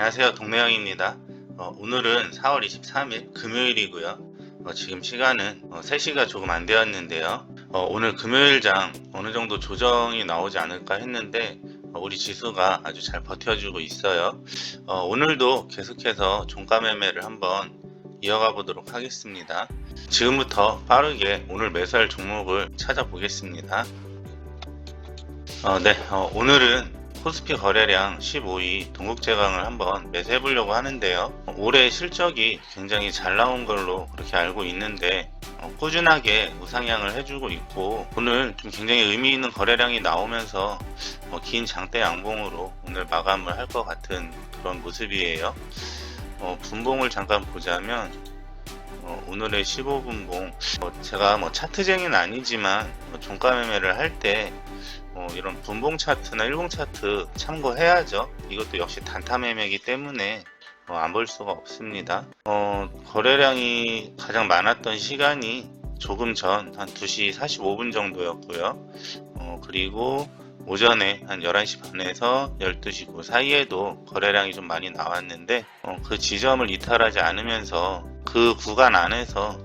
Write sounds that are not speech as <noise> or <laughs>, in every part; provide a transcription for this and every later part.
안녕하세요. 동네형입니다. 어, 오늘은 4월 23일 금요일이고요. 어, 지금 시간은 어, 3시가 조금 안 되었는데요. 어, 오늘 금요일장 어느 정도 조정이 나오지 않을까 했는데 어, 우리 지수가 아주 잘 버텨주고 있어요. 어, 오늘도 계속해서 종가 매매를 한번 이어가 보도록 하겠습니다. 지금부터 빠르게 오늘 매수할 종목을 찾아보겠습니다. 어, 네. 어, 오늘은 코스피 거래량 15위 동국제강을 한번 매수해 보려고 하는데요. 올해 실적이 굉장히 잘 나온 걸로 그렇게 알고 있는데 어, 꾸준하게 우상향을 해주고 있고 오늘 좀 굉장히 의미 있는 거래량이 나오면서 어, 긴 장대 양봉으로 오늘 마감을 할 것 같은 그런 모습이에요. 어, 분봉을 잠깐 보자면 어, 오늘의 15분봉 어, 제가 뭐 차트쟁이는 아니지만 뭐 종가 매매를 할때 어, 이런 분봉 차트나 일봉 차트 참고해야죠. 이것도 역시 단타 매매이기 때문에 어, 안볼 수가 없습니다. 어, 거래량이 가장 많았던 시간이 조금 전 한 2시 45분 정도였고요. 어, 그리고 오전에 한 11시 반에서 12시 그 사이에도 거래량이 좀 많이 나왔는데 어, 그 지점을 이탈하지 않으면서 그 구간 안에서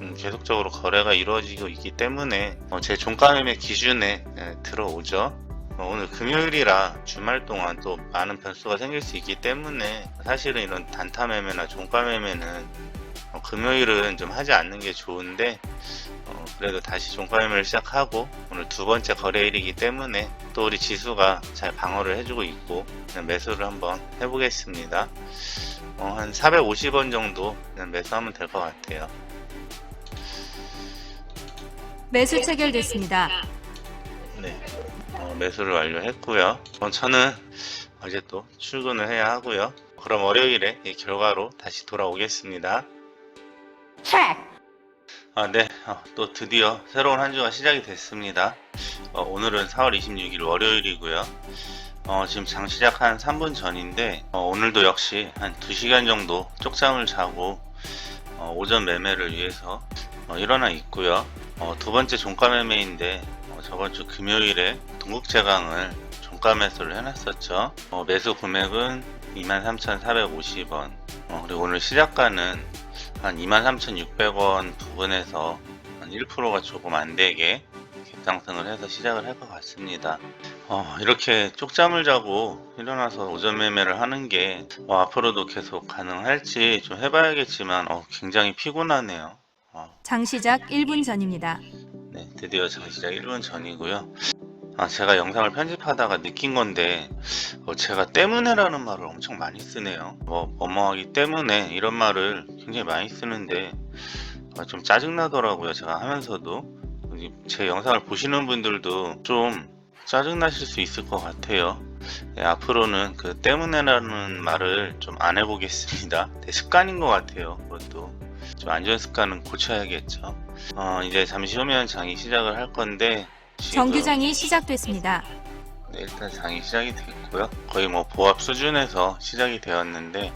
음, 계속적으로 거래가 이루어지고 있기 때문에 어, 제 종가 매매 기준에 예, 들어오죠. 어, 오늘 금요일이라 주말 동안 또 많은 변수가 생길 수 있기 때문에 사실은 이런 단타 매매나 종가 매매는 어, 금요일은 좀 하지 않는 게 좋은데 어, 그래도 다시 종가 매매를 시작하고 오늘 두 번째 거래일이기 때문에 또 우리 지수가 잘 방어를 해주고 있고 그냥 매수를 한번 해보겠습니다. 어, 한 450원 정도 그냥 매수하면 될 것 같아요. 매수 체결됐습니다. 네, 어, 매수를 완료했고요. 어, 저는 어제 또 출근을 해야 하고요. 그럼 월요일에 이 결과로 다시 돌아오겠습니다. 아, 네, 어, 또 드디어 새로운 한 주가 시작이 됐습니다. 어, 오늘은 4월 26일 월요일이고요. 어, 지금 장 시작 한 3분 전인데 어, 오늘도 역시 한 2시간 정도 쪽잠을 자고 어, 오전 매매를 위해서 어, 일어나 있고요. 어, 두 번째 종가 매매인데 어, 저번 주 금요일에 동국제강을 종가 매수를 해놨었죠. 어, 매수 금액은 23,450원. 어, 그리고 오늘 시작가는 한 23,600원 부근에서 한 1%가 조금 안 되게 상승을 해서 시작을 할 것 같습니다. 어, 이렇게 쪽잠을 자고 일어나서 오전 매매를 하는 게 어, 앞으로도 계속 가능할지 좀 해봐야겠지만 어, 굉장히 피곤하네요. 어, 장 시작 1분 전입니다. 네, 드디어 장 시작 1분 전이고요. 아, 제가 영상을 편집하다가 느낀 건데, 어, 제가 때문에라는 말을 엄청 많이 쓰네요. 뭐, 뭐뭐하기 때문에 이런 말을 굉장히 많이 쓰는데, 아, 좀 짜증나더라고요. 제가 하면서도. 이- 제 영상을 보시는 분들도 좀 짜증나실 수 있을 것 같아요. 네, 앞으로는 그 때문에라는 말을 좀 안 해보겠습니다. <laughs> 네, 습관인 것 같아요. 그것도. 좀 안전 습관은 고쳐야겠죠. 어, 이제 잠시 후면 장이 시작을 할 건데 정규장이 시작됐습니다. 네, 일단 장이 시작이 됐고요. 거의 뭐 보합 수준에서 시작이 되었는데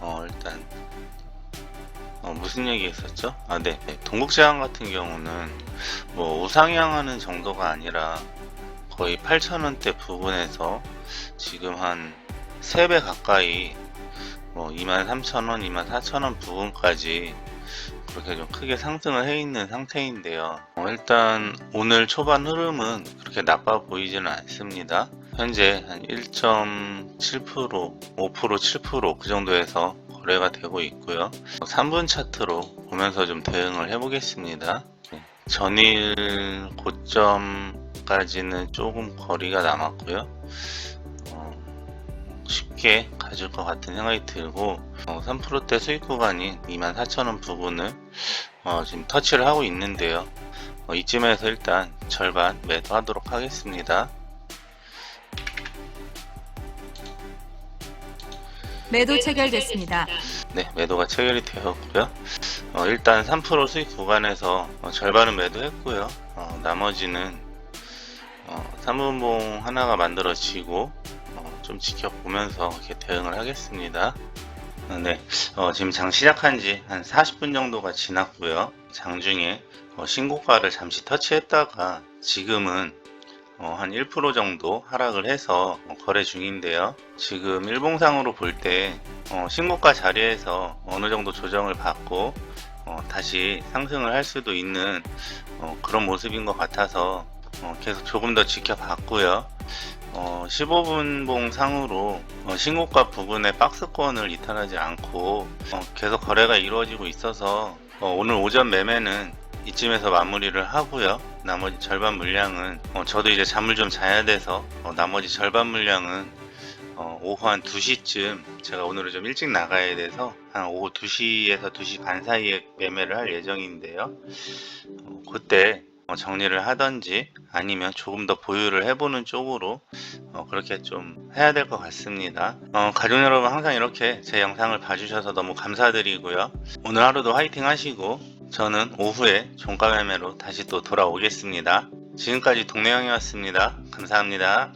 어, 일단 어, 무슨 얘기 했었죠? 아, 네. 네. 동국제왕 같은 경우는 뭐 우상향하는 정도가 아니라 거의 8,000원대 부분에서 지금 한 3배 가까이 뭐 23,000원, 24,000원 부분까지 그렇게 좀 크게 상승을 해 있는 상태인데요. 어, 일단 오늘 초반 흐름은 그렇게 나빠 보이지는 않습니다. 현재 한 1.7%, 5%, 7%그 정도에서 거래가 되고 있고요. 3분 차트로 보면서 좀 대응을 해보겠습니다. 네. 전일 고점까지는 조금 거리가 남았고요. 어, 쉽게 가질 것 같은 생각이 들고 어, 3%대 수익 구간인 24,000원 부분을 어, 지금 터치를 하고 있는데요. 어, 이쯤에서 일단 절반 매도하도록 하겠습니다. 매도 체결됐습니다. 네, 매도가 체결이 되었고요. 어, 일단 3% 수익 구간에서 어, 절반은 매도했고요. 어, 나머지는 어, 3분봉 하나가 만들어지고 어, 좀 지켜보면서 이렇게 대응을 하겠습니다. 어, 네, 어, 지금 장 시작한 지 한 40분 정도가 지났고요. 장중에 어, 신고가를 잠시 터치했다가 지금은 어, 한 1% 정도 하락을 해서 어, 거래 중인데요. 지금 일봉상으로 볼때 어, 신고가 자리에서 어느 정도 조정을 받고 어, 다시 상승을 할 수도 있는 어, 그런 모습인 것 같아서 어, 계속 조금 더 지켜봤고요. 어, 15분봉 상으로 어, 신고가 부근의 박스권을 이탈하지 않고 어, 계속 거래가 이루어지고 있어서 어, 오늘 오전 매매는 이쯤에서 마무리를 하고요. 나머지 절반 물량은 어, 저도 이제 잠을 좀 자야 돼서 어, 나머지 절반 물량은 어, 오후 한 2시쯤 제가 오늘은 좀 일찍 나가야 돼서 한 오후 2시에서 2시 반 사이에 매매를 할 예정인데요. 어, 그때 어, 정리를 하던지 아니면 조금 더 보유를 해보는 쪽으로 어, 그렇게 좀 해야 될 것 같습니다. 어, 가족 여러분 항상 이렇게 제 영상을 봐주셔서 너무 감사드리고요. 오늘 하루도 화이팅 하시고 저는 오후에 종가 매매로 다시 또 돌아오겠습니다. 지금까지 동네형이었습니다. 감사합니다.